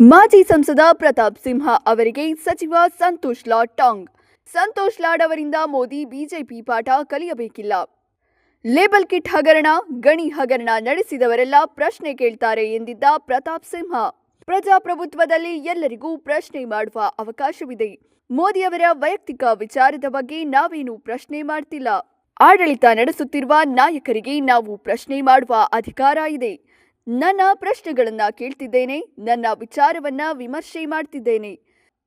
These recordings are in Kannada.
ಮಾಜಿ ಸಂಸದ ಪ್ರತಾಪ್ ಸಿಂಹ ಅವರಿಗೆ ಸಚಿವ ಸಂತೋಷ್ ಲಾಡ್ ಟಾಂಗ್. ಸಂತೋಷ್ ಲಾಡ್ ಅವರಿಂದ ಮೋದಿ ಬಿಜೆಪಿ ಪಾಠ ಕಲಿಯಬೇಕಿಲ್ಲ. ಲೇಬಲ್ ಕಿಟ್ ಹಗರಣ, ಗಣಿ ಹಗರಣ ನಡೆಸಿದವರೆಲ್ಲ ಪ್ರಶ್ನೆ ಕೇಳ್ತಾರೆ ಎಂದಿದ್ದ ಪ್ರತಾಪ್ ಸಿಂಹ. ಪ್ರಜಾಪ್ರಭುತ್ವದಲ್ಲಿ ಎಲ್ಲರಿಗೂ ಪ್ರಶ್ನೆ ಮಾಡುವ ಅವಕಾಶವಿದೆ. ಮೋದಿಯವರ ವೈಯಕ್ತಿಕ ವಿಚಾರದ ಬಗ್ಗೆ ನಾವೇನು ಪ್ರಶ್ನೆ ಮಾಡ್ತಿಲ್ಲ. ಆಡಳಿತ ನಡೆಸುತ್ತಿರುವ ನಾಯಕರಿಗೆ ನಾವು ಪ್ರಶ್ನೆ ಮಾಡುವ ಅಧಿಕಾರ ಇದೆ. ನನ್ನ ಪ್ರಶ್ನೆಗಳನ್ನ ಕೇಳ್ತಿದ್ದೇನೆ, ನನ್ನ ವಿಚಾರವನ್ನ ವಿಮರ್ಶೆ ಮಾಡ್ತಿದ್ದೇನೆ.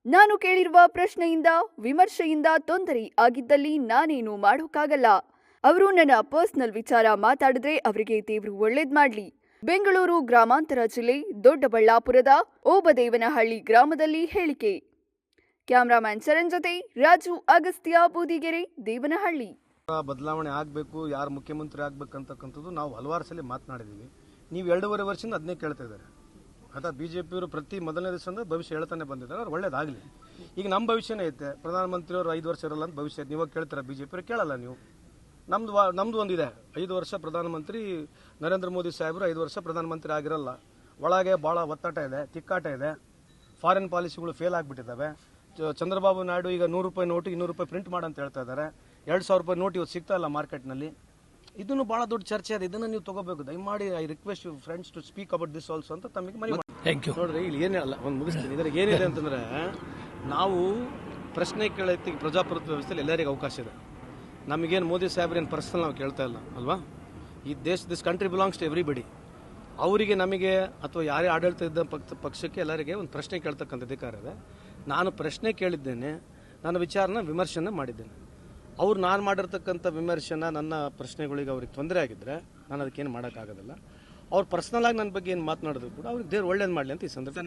ನಾನು ಕೇಳಿರುವ ಪ್ರಶ್ನೆಯಿಂದ, ವಿಮರ್ಶೆಯಿಂದ ತೊಂದರೆ ಆಗಿದ್ದಲ್ಲಿ ನಾನೇನು ಮಾಡೋಕ್ಕಾಗಲ್ಲ. ಅವರು ನನ್ನ ಪರ್ಸನಲ್ ವಿಚಾರ ಮಾತಾಡಿದ್ರೆ ಅವರಿಗೆ ದೇವರು ಒಳ್ಳೇದ್ ಮಾಡ್ಲಿ. ಬೆಂಗಳೂರು ಗ್ರಾಮಾಂತರ ಜಿಲ್ಲೆ, ದೊಡ್ಡಬಳ್ಳಾಪುರದ ಓಬದೇವನಹಳ್ಳಿ ಗ್ರಾಮದಲ್ಲಿ ಹೇಳಿಕೆ. ಕ್ಯಾಮ್ರಾಮ್ಯಾನ್ ಚರಣ್ ಜೊತೆ ರಾಜು ಅಗಸ್ತ್ಯ, ಬೂದಿಗೆರೆ, ದೇವನಹಳ್ಳಿ. ಬದಲಾವಣೆ ಆಗಬೇಕು, ಯಾರು ಮುಖ್ಯಮಂತ್ರಿ ಆಗ್ಬೇಕಂತಕ್ಕಂಥದ್ದು ನಾವು ಹಲವಾರು ಸಲ ಮಾತನಾಡಿದ್ದೀವಿ ನೀವು ಎರಡೂವರೆ ವರ್ಷದಿಂದ ಅದನ್ನೇ ಕೇಳ್ತಾ ಇದ್ದಾರೆ. ಅಥವಾ ಬಿ ಜೆ ಪಿಯವರು ಪ್ರತಿ ಮೊದಲನೇ ದಿವಸದಿಂದ ಭವಿಷ್ಯ ಹೇಳ್ತಾನೆ ಬಂದಿದ್ದಾರೆ. ಅವ್ರು ಒಳ್ಳೇದಾಗಲಿ. ಈಗ ನಮ್ಮ ಭವಿಷ್ಯನೇ ಐತೆ. ಪ್ರಧಾನಮಂತ್ರಿಯವರು ಐದು ವರ್ಷ ಇರಲ್ಲ ಅಂತ ಭವಿಷ್ಯ. ನೀವು ಕೇಳ್ತೀರಾ ಬಿ ಜೆ ಪಿಯವರು ಕೇಳಲ್ಲ ನೀವು. ನಮ್ದು ವಾ- ನಮ್ದು ಒಂದಿದೆ. ಐದು ವರ್ಷ ಪ್ರಧಾನಮಂತ್ರಿ ನರೇಂದ್ರ ಮೋದಿ ಸಾಹೇಬರು ಐದು ವರ್ಷ ಪ್ರಧಾನಮಂತ್ರಿ ಆಗಿರಲ್ಲ. ಒಳಗೆ ಭಾಳ ಒತ್ತಾಟ ಇದೆ, ತಿಕ್ಕಾಟ ಇದೆ. ಫಾರಿನ್ ಪಾಲಿಸಿಗಳು ಫೇಲ್ ಆಗಿಬಿಟ್ಟಿದ್ದಾವೆ. ಚಂದ್ರಬಾಬು ನಾಯ್ಡು ಈಗ ನೂರು ರೂಪಾಯಿ ನೋಟು, ಇನ್ನೂರು ರೂಪಾಯಿ ಪ್ರಿಂಟ್ ಮಾಡಂತ ಹೇಳ್ತಾ ಇದ್ದಾರೆ. ಎರಡು ಸಾವಿರ ರೂಪಾಯಿ ನೋಟ್ ಇವತ್ತು ಸಿಗ್ತಾ ಇಲ್ಲ ಮಾರ್ಕೆಟ್ನಲ್ಲಿ. ಇದನ್ನು ಬಹಳ ದೊಡ್ಡ ಚರ್ಚೆ ಇದೆ ಇದನ್ನು ನೀವು ತಗೋಬೇಕು. ದಯಮಾಡಿ I request you friends to speak about this also ಅಂತ ತಮಗೆ ಮನೆ ಥ್ಯಾಂಕ್ ಯು ನೋಡ್ರಿ ಇಲ್ಲಿ ಏನಿಲ್ಲ ಒಂದು ಮುಗಿಸ್ತೀನಿ. ಇದ್ರಾಗ ಏನಿದೆ ಅಂತಂದ್ರೆ ನಾವು ಪ್ರಶ್ನೆ ಕೇಳೋತ್ತಿಗೆ ಪ್ರಜಾಪ್ರಭುತ್ವ ವ್ಯವಸ್ಥೆಯಲ್ಲಿ ಎಲ್ಲರಿಗೂ ಅವಕಾಶ ಇದೆ. ನಮಗೇನು ಮೋದಿ ಸಾಹೇಬ್ರೇನು ಪರ್ಸನಲ್ ನಾವು ಕೇಳ್ತಾ ಇಲ್ಲ ಅಲ್ವಾ? ಈ ದೇಶ this country belongs to everybody ಅವರಿಗೆ ನಮಗೆ ಅಥವಾ ಯಾರೇ ಆಡಳಿತ ಇದ್ದ ಪಕ್ಷ ಪಕ್ಷಕ್ಕೆ ಎಲ್ಲರಿಗೆ ಒಂದು ಪ್ರಶ್ನೆ ಕೇಳ್ತಕ್ಕಂಥ ಅಧಿಕಾರ ಇದೆ. ನಾನು ಪ್ರಶ್ನೆ ಕೇಳಿದ್ದೇನೆ ನನ್ನ ವಿಚಾರನ ವಿಮರ್ಶೆನ ಮಾಡಿದ್ದೇನೆ. ಅವ್ರು ನಾನು ಮಾಡಿರ್ತಕ್ಕಂಥ ವಿಮರ್ಶೆನ ನನ್ನ ಪ್ರಶ್ನೆಗಳಿಗೆ ಅವ್ರಿಗೆ ತೊಂದರೆ ಆಗಿದ್ದರೆ ನಾನು ಅದಕ್ಕೇನು ಮಾಡೋಕ್ಕಾಗೋದಿಲ್ಲ. ಅವ್ರು ಪರ್ಸ್ನಲ್ ಆಗಿ ನನ್ನ ಬಗ್ಗೆ ಏನು ಮಾತನಾಡಿದ್ರು ಕೂಡ ಅವ್ರಿಗೆ ದೇವ್ರು ಒಳ್ಳೇದು ಮಾಡಲಿ ಅಂತ ಈ ಸಂದರ್ಭ